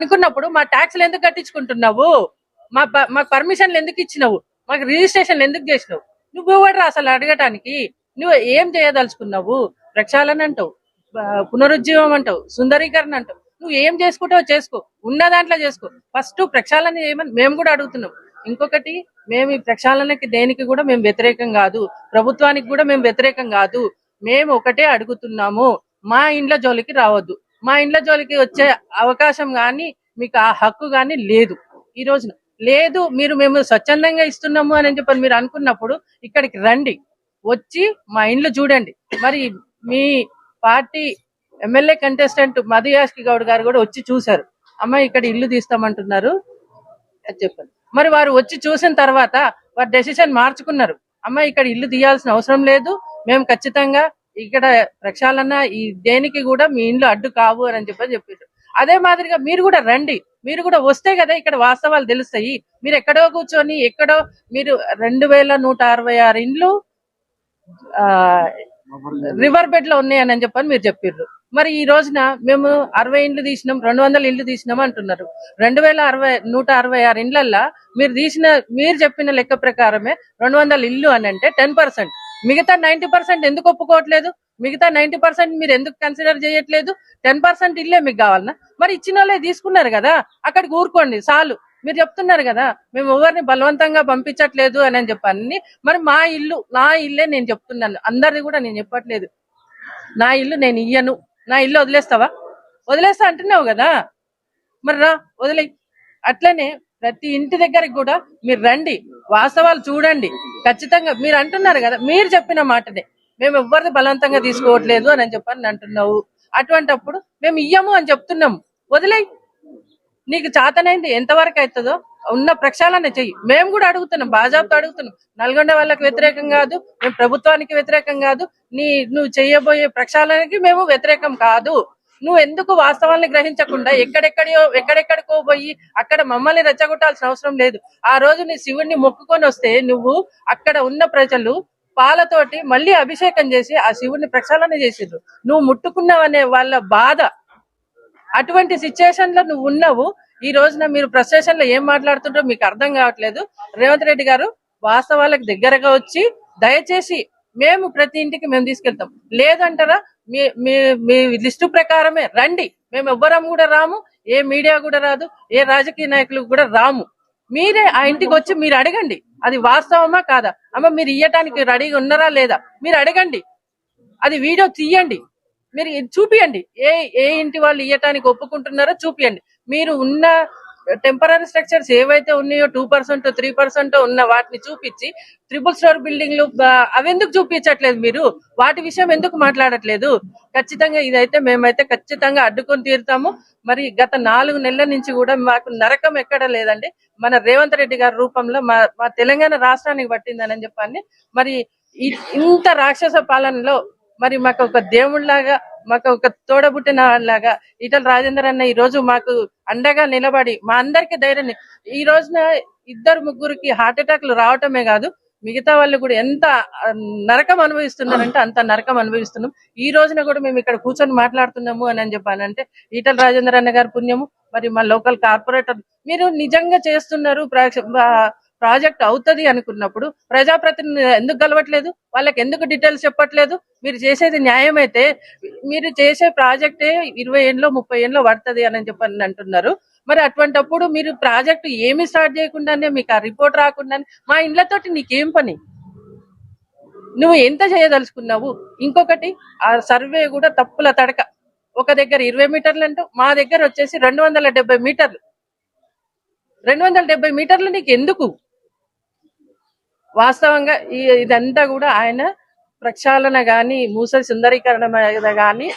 అనుకున్నప్పుడు మా ట్యాక్స్లు ఎందుకు కట్టించుకుంటున్నావు? మా మాకు పర్మిషన్లు ఎందుకు ఇచ్చినావు? మాకు రిజిస్ట్రేషన్లు ఎందుకు చేసినావు? నువ్వు ఎవడు అసలు అడగటానికి? నువ్వు ఏం చేయదలుచుకున్నావు? ప్రక్షాళన అంటావు పునరుజ్జీవం అంటావు సుందరీకరణ అంటావు. నువ్వు ఏం చేసుకుంటావు చేసుకో ఉన్న దాంట్లో చేసుకో. ఫస్ట్ ప్రక్షాళన చేయమని మేము కూడా అడుగుతున్నాం. ఇంకొకటి మేము ఈ ప్రక్షాళనకి దేనికి కూడా మేము వ్యతిరేకం కాదు. ప్రభుత్వానికి కూడా మేము వ్యతిరేకం కాదు. మేము ఒకటే అడుగుతున్నాము మా ఇంట్లో జోలికి రావద్దు. మా ఇండ్ల జోలికి వచ్చే అవకాశం కానీ మీకు ఆ హక్కు కానీ లేదు ఈ రోజున. లేదు మీరు మేము స్వచ్ఛందంగా ఇస్తున్నాము అని చెప్పని మీరు అనుకున్నప్పుడు ఇక్కడికి రండి. వచ్చి మా ఇండ్లు చూడండి. మరి మీ party MLA contestant Madhu Yashki Goud గారు కూడా వచ్చి చూశారు. అమ్మ ఇక్కడ ఇల్లు తీస్తామంటున్నారు అని చెప్పారు. మరి వారు వచ్చి చూసిన తర్వాత వారు డెసిషన్ మార్చుకున్నారు. అమ్మ ఇక్కడ ఇల్లు తీయాల్సిన అవసరం లేదు. మేము ఖచ్చితంగా ఇక్కడ ప్రక్షాళన ఈ దేనికి కూడా మీ ఇండ్లు అడ్డు కావు అని చెప్పని చెప్పారు అదే మాదిరిగా మీరు కూడా రండి. మీరు కూడా వస్తే కదా ఇక్కడ వాస్తవాలు తెలుస్తాయి. మీరు ఎక్కడో కూర్చొని ఎక్కడో మీరు రెండు వేల నూట అరవై ఆరు ఇండ్లు ఆ, రివర్ బెడ్లో ఉన్నాయని అని చెప్పని మీరు చెప్పారు మరి ఈ రోజున మేము అరవై ఇండ్లు తీసినాం రెండు వందల ఇండ్లు తీసినాం అంటున్నారు. రెండు వేల అరవై నూట అరవై ఆరు ఇండ్లల్లా మీరు తీసిన మీరు చెప్పిన లెక్క ప్రకారమే రెండు వందల ఇల్లు అని అంటే టెన్ పర్సెంట్ మిగతా నైన్టీ పర్సెంట్ ఎందుకు ఒప్పుకోవట్లేదు? మిగతా నైన్టీ పర్సెంట్ మీరు ఎందుకు కన్సిడర్ చేయట్లేదు? టెన్ పర్సెంట్ ఇల్లే మీకు కావాలన్నా మరి ఇచ్చిన వాళ్ళే తీసుకున్నారు కదా అక్కడికి ఊరుకోండి చాలు. మీరు చెప్తున్నారు కదా మేము ఎవరిని బలవంతంగా పంపించట్లేదు అని అని మరి మా ఇల్లు నా ఇల్లే నేను చెప్తున్నాను. అందరిది కూడా నేను చెప్పట్లేదు. నా ఇల్లు నేను ఇయ్యను. నా ఇల్లు వదిలేస్తావా? వదిలేస్తా అంటున్నావు కదా. మరి రా వదిలే అట్లనే ప్రతి ఇంటి దగ్గరికి కూడా మీరు రండి. వాస్తవాలు చూడండి. ఖచ్చితంగా మీరు అంటున్నారు కదా మీరు చెప్పిన మాటనే. మేము ఎవరిది బలవంతంగా తీసుకోవట్లేదు అని చెప్పని అంటున్నావు. అటువంటప్పుడు మేము ఇయ్యము అని చెప్తున్నాము వదిలేయ్. నీకు చాతనైంది ఎంతవరకు అవుతుందో ఉన్న ప్రక్షాళన చెయ్యి. మేము కూడా అడుగుతున్నాం బాజాబ్తో అడుగుతున్నాం. నల్గొండ వాళ్ళకి వ్యతిరేకం కాదు మేము ప్రభుత్వానికి వ్యతిరేకం కాదు. నీ నువ్వు చేయబోయే ప్రక్షాళనకి మేము వ్యతిరేకం కాదు. నువ్వు ఎందుకు వాస్తవాన్ని గ్రహించకుండా ఎక్కడెక్కడో ఎక్కడెక్కడికో పోయి అక్కడ మమ్మల్ని రెచ్చగొట్టాల్సిన అవసరం లేదు. ఆ రోజు నీ శివుణ్ణి మొక్కుకొని వస్తే నువ్వు అక్కడ ఉన్న ప్రజలు పాలతోటి మళ్ళీ అభిషేకం చేసి ఆ శివుణ్ణి ప్రక్షాళన చేసిండ్రు నువ్వు ముట్టుకున్నావనే వాళ్ళ బాధ. అటువంటి సిచ్యుయేషన్లో నువ్వు ఉన్నావు. ఈ రోజున మీరు ఫ్రస్ట్రేషన్లో ఏం మాట్లాడుతుంటో మీకు అర్థం కావట్లేదు. రేవంత్ రెడ్డి గారు వాస్తవాలకు దగ్గరగా వచ్చి దయచేసి మేము ప్రతి ఇంటికి మేము తీసుకెళ్తాం. లేదంటారా మీ మీ మీ లిస్టు ప్రకారమే రండి. మేము ఎవ్వరం కూడా రాము ఏ మీడియా కూడా రాదు ఏ రాజకీయ నాయకులు కూడా రాము. మీరే ఆ ఇంటికి వచ్చి మీరు అడగండి. అది వాస్తవమా కాదా? అమ్మ మీరు ఇయ్యటానికి రెడీగా ఉన్నారా లేదా? మీరు అడగండి. అది వీడియో తీయండి. మీరు చూపియండి. ఏ ఏ ఇంటి వాళ్ళు ఇయ్యటానికి ఒప్పుకుంటున్నారో చూపియండి. మీరు ఉన్న టెంపరీ స్ట్రక్చర్స్ ఏవైతే ఉన్నాయో టూ పర్సెంట్ త్రీ పర్సెంట్ ఉన్న వాటిని చూపించి ట్రిపుల్ స్టోర్ బిల్డింగ్లు అవి అవెందుకు చూపించట్లేదు మీరు? వాటి విషయం ఎందుకు మాట్లాడట్లేదు? ఖచ్చితంగా ఇదైతే మేమైతే ఖచ్చితంగా అడ్డుకొని తీరుతాము. మరి గత నాలుగు నెలల నుంచి కూడా మాకు నరకం ఎక్కడ లేదండి. మన రేవంత్ రెడ్డి గారి రూపంలో మా మా తెలంగాణ రాష్ట్రానికి పట్టిందని చెప్పండి. మరి ఇంత రాక్షస పాలనలో మరి మాకు ఒక దేవుళ్ళాగా మాకు ఒక తోడబుట్టిన లాగా ఈటల రాజేందర్ అన్న ఈ రోజు మాకు అండగా నిలబడి మా అందరికి ధైర్యం ఈ రోజున ఇద్దరు ముగ్గురికి హార్ట్ అటాక్లు రావటమే కాదు మిగతా వాళ్ళు కూడా ఎంత నరకం అనుభవిస్తున్నారంటే అంత నరకం అనుభవిస్తున్నాం. ఈ రోజున కూడా మేము ఇక్కడ కూర్చొని మాట్లాడుతున్నాము అని అని చెప్పానంటే ఈటల రాజేందర్ అన్న గారి పుణ్యము మరి మా లోకల్ కార్పొరేటర్ మీరు నిజంగా చేస్తున్నారు ప్రాజెక్ట్ అవుతది అనుకున్నప్పుడు ప్రజాప్రతినిధి ఎందుకు కలవట్లేదు? వాళ్ళకి ఎందుకు డీటెయిల్స్ చెప్పట్లేదు? మీరు చేసేది న్యాయమైతే మీరు చేసే ప్రాజెక్టే ఇరవై ఏళ్ళలో ముప్పై ఏళ్ళలో పడుతుంది అని చెప్పని అంటున్నారు. మరి అటువంటప్పుడు మీరు ప్రాజెక్ట్ ఏమి స్టార్ట్ చేయకుండానే మీకు ఆ రిపోర్ట్ రాకుండానే మా ఇండ్లతోటి నీకేం పని? నువ్వు ఎంత చేయదలుచుకున్నావు? ఇంకొకటి ఆ సర్వే కూడా తప్పుల తడక. ఒక దగ్గర ఇరవై మీటర్లు అంటూ మా దగ్గర వచ్చేసి రెండు వందల డెబ్బై మీటర్లు. రెండు వందల డెబ్బై మీటర్లు నీకు ఎందుకు వాస్తవంగా ఈ ఇదంతా కూడా ఆయన ప్రక్షాళన గాని మూస సుందరీకరణ మీద గాని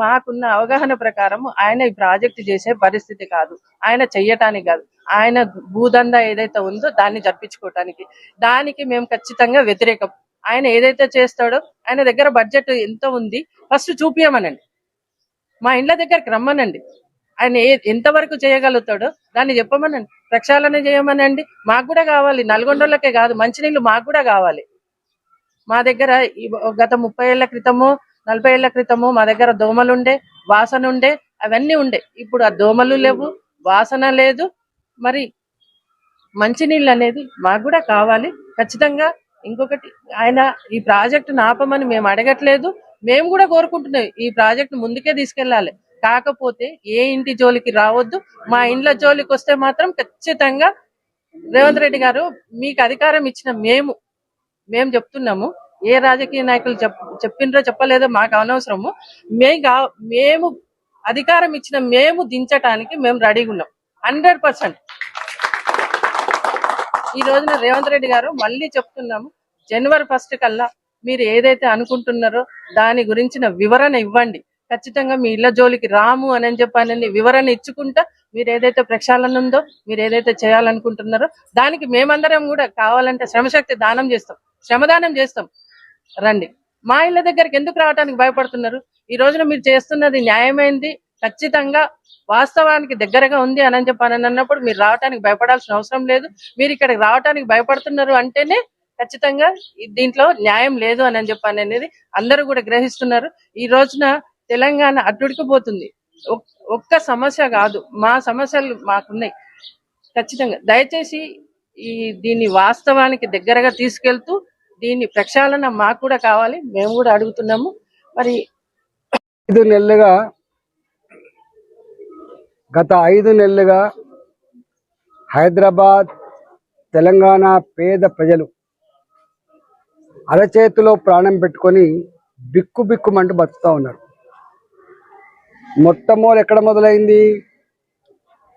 మాకున్న అవగాహన ప్రకారం ఆయన ఈ ప్రాజెక్ట్ చేసే పరిస్థితి కాదు. ఆయన చెయ్యటానికి కాదు. ఆయన భూదందా ఏదైతే ఉందో దాన్ని జరిపించుకోవటానికి దానికి మేము ఖచ్చితంగా వ్యతిరేకం. ఆయన ఏదైతే చేస్తాడో ఆయన దగ్గర బడ్జెట్ ఎంత ఉంది. ఫస్ట్ చూపించమనండి మా ఇండ్ల దగ్గరికి రమ్మనండి. ఆయన ఏ- ఎంతవరకు చేయగలుగుతాడో దాన్ని చెప్పమనండి. ప్రక్షాళన చేయమనండి. మాకు కూడా కావాలి. నల్గొండలకే కాదు. మంచినీళ్ళు మాకు కూడా కావాలి. మా దగ్గర గత ముప్పై ఏళ్ళ క్రితము నలభై ఏళ్ళ క్రితము మా దగ్గర దోమలు ఉండే వాసన ఉండే అవన్నీ ఉండే. ఇప్పుడు ఆ దోమలు లేవు వాసన లేదు. మరి మంచినీళ్ళు అనేది మాకు కూడా కావాలి. ఖచ్చితంగా ఇంకొకటి ఆయన ఈ ప్రాజెక్టు ఆపమని మేము అడగట్లేదు. మేము కూడా కోరుకుంటున్నాం. ఈ ప్రాజెక్ట్ ముందుకే తీసుకెళ్ళాలి. కాకపోతే ఏ ఇంటి జోలికి రావద్దు. మా ఇండ్ల జోలికి వస్తే మాత్రం ఖచ్చితంగా రేవంత్ రెడ్డి గారు మీకు అధికారం ఇచ్చిన మేము మేము చెప్తున్నాము. ఏ రాజకీయ నాయకులు చెప్ చెప్పిండ్రో చెప్పలేదో మాకు అనవసరము. మేము మేము అధికారం ఇచ్చిన మేము దించటానికి మేము రెడీగా ఉన్నాం. Hundred percent. ఈ రోజున రేవంత్ రెడ్డి గారు మళ్ళీ చెప్తున్నాము జనవరి ఫస్ట్ కల్లా మీరు ఏదైతే అనుకుంటున్నారో దాని గురించిన వివరణ ఇవ్వండి. ఖచ్చితంగా మీ ఇళ్ళ జోలికి రాము అని అని చెప్పానని వివరణ ఇచ్చుకుంటా మీరు ఏదైతే ప్రక్షాళన ఉందో మీరు ఏదైతే చేయాలనుకుంటున్నారో దానికి మేమందరం కూడా కావాలంటే శ్రమశక్తి దానం చేస్తాం. శ్రమదానం చేస్తాం. రండి. మా ఇళ్ళ దగ్గరికి ఎందుకు రావడానికి భయపడుతున్నారు? ఈ రోజున మీరు చేస్తున్నది న్యాయమైంది ఖచ్చితంగా వాస్తవానికి దగ్గరగా ఉంది అని చెప్పానని అన్నప్పుడు మీరు రావడానికి భయపడాల్సిన అవసరం లేదు. మీరు ఇక్కడికి రావడానికి భయపడుతున్నారు అంటేనే ఖచ్చితంగా దీంట్లో న్యాయం లేదు అని చెప్పాను అనేది అందరూ కూడా గ్రహిస్తున్నారు. ఈ రోజున తెలంగాణ అట్టుడికిపోతుంది ఒక్క సమస్య కాదు. మా సమస్యలు మాకున్నాయి. ఖచ్చితంగా. దయచేసి ఈ దీన్ని వాస్తవానికి దగ్గరగా తీసుకెళ్తూ దీన్ని ప్రక్షాళన మాకు కూడా కావాలి. మేము కూడా అడుగుతున్నాము. మరి ఐదు నెలలుగా గత ఐదు నెలలుగా హైదరాబాద్ తెలంగాణ పేద ప్రజలు అరచేతిలో ప్రాణం పెట్టుకొని బిక్కు బిక్కుమంటూ బతుకుతూ ఉన్నారు. మొట్టమొదటి ఎక్కడ మొదలైంది?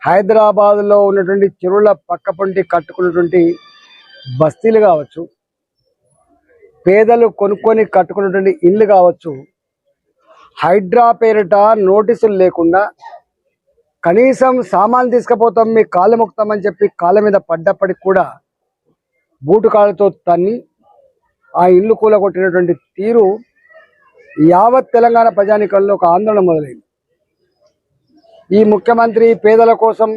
హైదరాబాద్లో ఉన్నటువంటి చెరువుల పక్క పొంటి కట్టుకున్నటువంటి బస్తీలు కావచ్చు పేదలు కొనుక్కొని కట్టుకున్నటువంటి ఇల్లు కావచ్చు హైడ్రా పేరిట నోటీసులు లేకుండా కనీసం సామాన్లు తీసుకుపోతాం మీ కాళ్ళు మొక్కుతామని చెప్పి కాళ్ళ మీద పడ్డప్పటికి కూడా బూటు కాళ్ళతో తన్ని ఆ ఇల్లు కూలగొట్టినటువంటి తీరు యావత్ తెలంగాణ ప్రజానికల్లో ఒక ఆందోళన మొదలైంది. ఈ ముఖ్యమంత్రి పేదల కోసం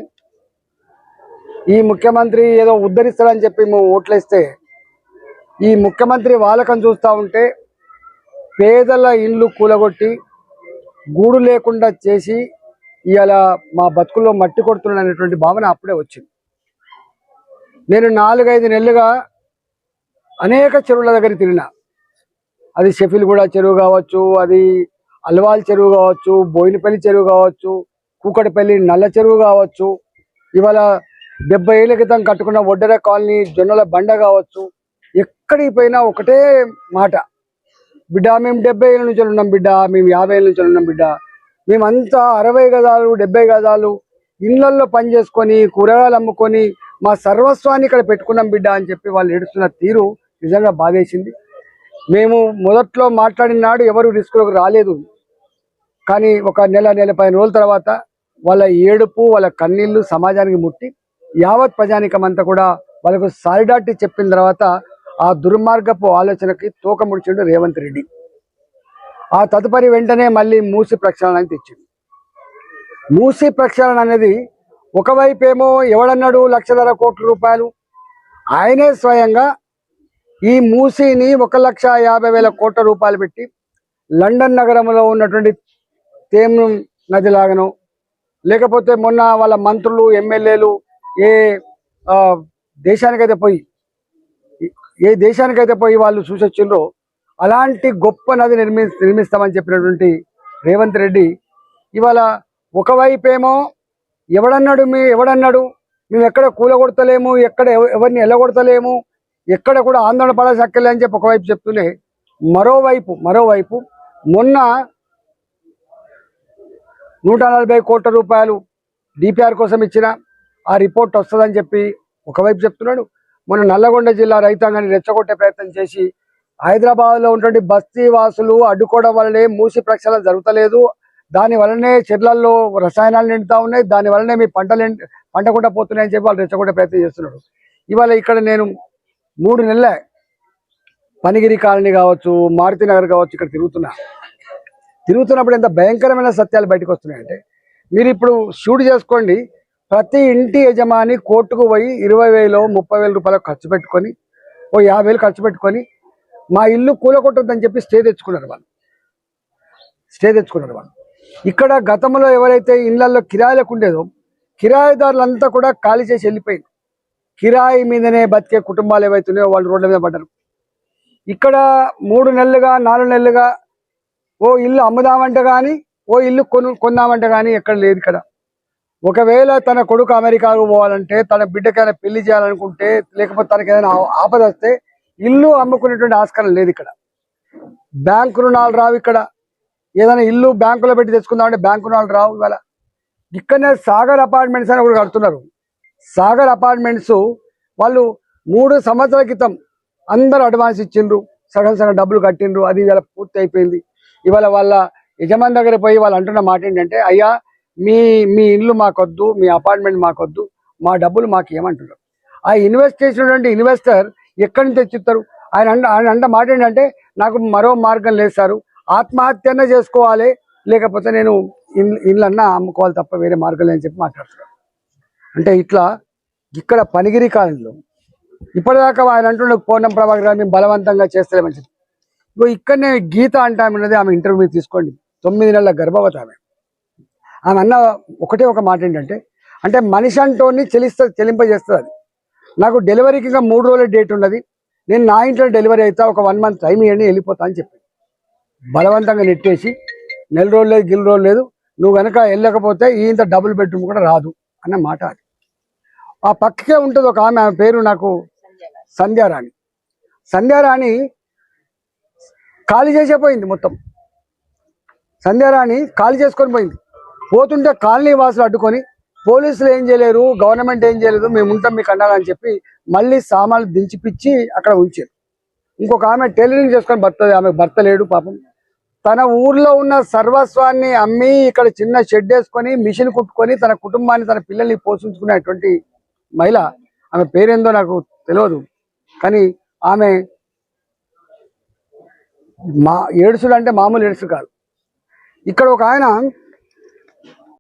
ఈ ముఖ్యమంత్రి ఏదో ఉద్ధరిస్తాడని చెప్పి మేము ఓట్లేస్తే ఈ ముఖ్యమంత్రి వాలకం చూస్తూ ఉంటే పేదల ఇండ్లు కూలగొట్టి గూడు లేకుండా చేసి ఇవాళ మా బతుకుల్లో మట్టి కొడుతున్నాడు భావన అప్పుడే వచ్చింది. నేను నాలుగైదు నెలలుగా అనేక చెరువుల దగ్గర తిరిగిన. అది షెఫిల్గూడ చెరువు కావచ్చు అది అల్వాల్ చెరువు కావచ్చు బోయినపల్లి చెరువు కావచ్చు కూకటిపల్లి నల్ల చెరువు కావచ్చు ఇవాళ డెబ్బై ఏళ్ళ క్రితం కట్టుకున్న ఒడ్డెర కాలనీ జొన్నల బండ కావచ్చు ఎక్కడికి పోయినా ఒకటే మాట. బిడ్డ మేము డెబ్బై ఏళ్ళ నుంచి ఉన్నాం బిడ్డ మేము యాభై ఏళ్ళ నుంచి ఉన్నాం బిడ్డ. మేమంతా అరవై గదాలు డెబ్బై గదాలు ఇళ్ళల్లో పని చేసుకొని కూరగాయలు అమ్ముకొని మా సర్వస్వాన్ని ఇక్కడ పెట్టుకున్నాం బిడ్డ అని చెప్పి వాళ్ళు ఏడుస్తున్న తీరు నిజంగా బాధేసింది. మేము మొదట్లో మాట్లాడిన నాడు ఎవరు రిస్కులకు రాలేదు. కానీ ఒక నెల నెల పదిహేను రోజుల తర్వాత వాళ్ళ ఏడుపు వాళ్ళ కన్నీళ్ళు సమాజానికి ముట్టి యావత్ ప్రజానికం అంతా కూడా వాళ్ళకు సారిడాటి చెప్పిన తర్వాత ఆ దుర్మార్గపు ఆలోచనకి తోక ముడిచిండు రేవంత్ రెడ్డి. ఆ తదుపరి వెంటనే మళ్ళీ మూసి ప్రక్షాళన తెచ్చింది మూసి ప్రక్షాళన అనేది ఒకవైపు ఏమో ఎవడన్నాడు లక్షన్నర కోట్ల రూపాయలు ఆయనే స్వయంగా ఈ మూసీని ఒక లక్ష యాభై వేల కోట్ల రూపాయలు పెట్టి లండన్ నగరంలో ఉన్నటువంటి తేమ్ నది లాగను లేకపోతే మొన్న వాళ్ళ మంత్రులు ఎమ్మెల్యేలు ఏ దేశానికైతే పోయి ఏ దేశానికైతే పోయి వాళ్ళు చూసొచ్చిండ్రో అలాంటి గొప్ప నది నిర్మి నిర్మిస్తామని చెప్పినటువంటి రేవంత్ రెడ్డి ఇవాళ ఒకవైపేమో ఎవడన్నాడు మీ ఎవడన్నాడు? మేము ఎక్కడ కూలగొడతలేము ఎక్కడ ఎవ- ఎవరిని ఎల్లగొడతలేము ఎక్కడ కూడా ఆందోళన పడాల్సి అని చెప్పి ఒకవైపు చెప్తూనే మరోవైపు మరోవైపు మొన్న నూట నలభై కోట్ల రూపాయలు డిపిఆర్ కోసం ఇచ్చిన ఆ రిపోర్ట్ వస్తుందని చెప్పి ఒకవైపు చెప్తున్నాడు. మొన్న నల్లగొండ జిల్లా రైతాంగాన్ని రెచ్చగొట్టే ప్రయత్నం చేసి హైదరాబాద్లో ఉన్నటువంటి బస్తీ వాసులు అడ్డుకోవడం వల్లనే మూసి ప్రక్షాళన జరుగుతలేదు. దాని వలనే చెట్లల్లో రసాయనాలు నిండుతా ఉన్నాయి. దాని వలనే మీ పంటలు ఎండి- పంటకుండా పోతున్నాయని చెప్పి వాళ్ళు రెచ్చగొట్టే ప్రయత్నం చేస్తున్నాడు ఇవాళ ఇక్కడ నేను మూడు నెలలే పనిగిరి కాలనీ కావచ్చు మారుతి నగర్ కావచ్చు ఇక్కడ తిరుగుతున్నా. తిరుగుతున్నప్పుడు ఎంత భయంకరమైన సత్యాలు బయటకు వస్తున్నాయంటే మీరు ఇప్పుడు షూట్ చేసుకోండి ప్రతి ఇంటి యజమాని కోర్టుకు పోయి ఇరవై వేలు ముప్పై వేల రూపాయలు ఖర్చు పెట్టుకొని ఓ యాభై వేలు ఖర్చు పెట్టుకొని మా ఇల్లు కూలగొట్టొద్దని చెప్పి స్టే తెచ్చుకున్నారు వాళ్ళు. స్టే తెచ్చుకున్నారు వాళ్ళు. ఇక్కడ గతంలో ఎవరైతే ఇళ్ళలో కిరాయిలకు ఉండేదో కిరాయిదారులంతా కూడా ఖాళీ చేసి వెళ్ళిపోయింది. కిరాయి మీదనే బతికే కుటుంబాలు ఏవైతున్నాయో వాళ్ళు రోడ్ల మీద పడ్డారు. ఇక్కడ మూడు నెలలుగా నాలుగు నెలలుగా ఓ ఇల్లు అమ్ముదామంటే కానీ ఓ ఇల్లు కొను కొందామంటే కానీ ఎక్కడ లేదు ఇక్కడ. ఒకవేళ తన కొడుకు అమెరికాకు పోవాలంటే తన బిడ్డకైనా పెళ్ళి చేయాలనుకుంటే లేకపోతే తనకి ఏదైనా ఆపద వస్తే ఇల్లు అమ్ముకునేటువంటి ఆస్కారం లేదు ఇక్కడ. బ్యాంకు రుణాలు రావు ఇక్కడ. ఏదైనా ఇల్లు బ్యాంకులో పెట్టి తెచ్చుకుందామంటే బ్యాంకు రుణాలు రావు ఇవాళ. ఇక్కడనే సాగర్ అపార్ట్మెంట్స్ అని ఒకటి కడుతున్నారు. సాగర్ అపార్ట్మెంట్స్ వాళ్ళు మూడు సంవత్సరాల క్రితం అందరూ అడ్వాన్స్ ఇచ్చిండ్రు. సగం సగం డబ్బులు కట్టిండ్రు. అది ఇవాళ పూర్తి అయిపోయింది ఇవాళ వాళ్ళ యజమాని దగ్గర పోయి వాళ్ళు అంటున్న మాట ఏంటంటే అయ్యా మీ మీ ఇల్లు మాకొద్దు మీ అపార్ట్మెంట్ మాకొద్దు మా డబ్బులు మాకు ఏమంటున్నారు ఆ ఇన్వెస్ట్ చేసినటువంటి ఇన్వెస్టర్ ఎక్కడి నుంచి తెచ్చిస్తారు? ఆయన ఆయన అంట మాట ఏంటంటే నాకు మరో మార్గం లేదు సారు ఆత్మహత్యనే చేసుకోవాలి లేకపోతే నేను ఇల్లు ఇల్లన్నా అమ్ముకోవాలి తప్ప వేరే మార్గం లేదని చెప్పి మాట్లాడుతున్నాను అంటే ఇట్లా ఇక్కడ పనిగిరి కాలంలో ఇప్పటిదాకా ఆయన అంటున్న పూర్ణం ప్రభాకర్ గారు మేము బలవంతంగా చేస్తలేమని చెప్పి. ఇక్కడనే గీత అంటే ఆమె ఉన్నది ఆమె ఇంటర్వ్యూ తీసుకోండి. తొమ్మిది నెలల గర్భవతి ఆమె. ఆమె అన్న ఒకటే ఒక మాట ఏంటంటే అంటే మనిషి అంటోని చెలిస్త చెలింపజేస్తుంది. అది నాకు డెలివరీకి ఇంకా మూడు రోజుల డేట్ ఉన్నది. నేను నా ఇంట్లో డెలివరీ అయితే ఒక వన్ మంత్ టైం ఇవ్వండి వెళ్ళిపోతా అని చెప్పి బలవంతంగా నెట్టేసి నెల రోజులు లేదు గిల్ రోజులు లేదు నువ్వు కనుక వెళ్ళకపోతే ఈ ఇంత డబుల్ బెడ్రూమ్ కూడా రాదు అన్న మాట అది. ఆ పక్కకే ఉంటుంది ఒక ఆమె ఆమె పేరు నాకు సంధ్యారాణి. సంధ్యారాణి ఖాళీ చేసే పోయింది మొత్తం. సంధ్యారాణి ఖాళీ చేసుకొని పోయింది. పోతుంటే కాలనీ వాసులు అడ్డుకొని పోలీసులు ఏం చేయలేరు గవర్నమెంట్ ఏం చేయలేదు మేము ఉంటాం మీకు అండాలని అని చెప్పి మళ్ళీ సామాన్లు దించిపిచ్చి అక్కడ ఉంచారు. ఇంకొక ఆమె టైలరింగ్ చేసుకొని భర్త ఆమె భర్త లేడు పాపం. తన ఊర్లో ఉన్న సర్వస్వాన్ని అమ్మి ఇక్కడ చిన్న షెడ్ వేసుకొని మిషన్ కుట్టుకొని తన కుటుంబాన్ని తన పిల్లల్ని పోషించుకునేటువంటి మహిళ. ఆమె పేరేందో నాకు తెలియదు కానీ ఆమె మా ఏడుసులు అంటే మామూలు ఏడుసు కాదు. ఇక్కడ ఒక ఆయన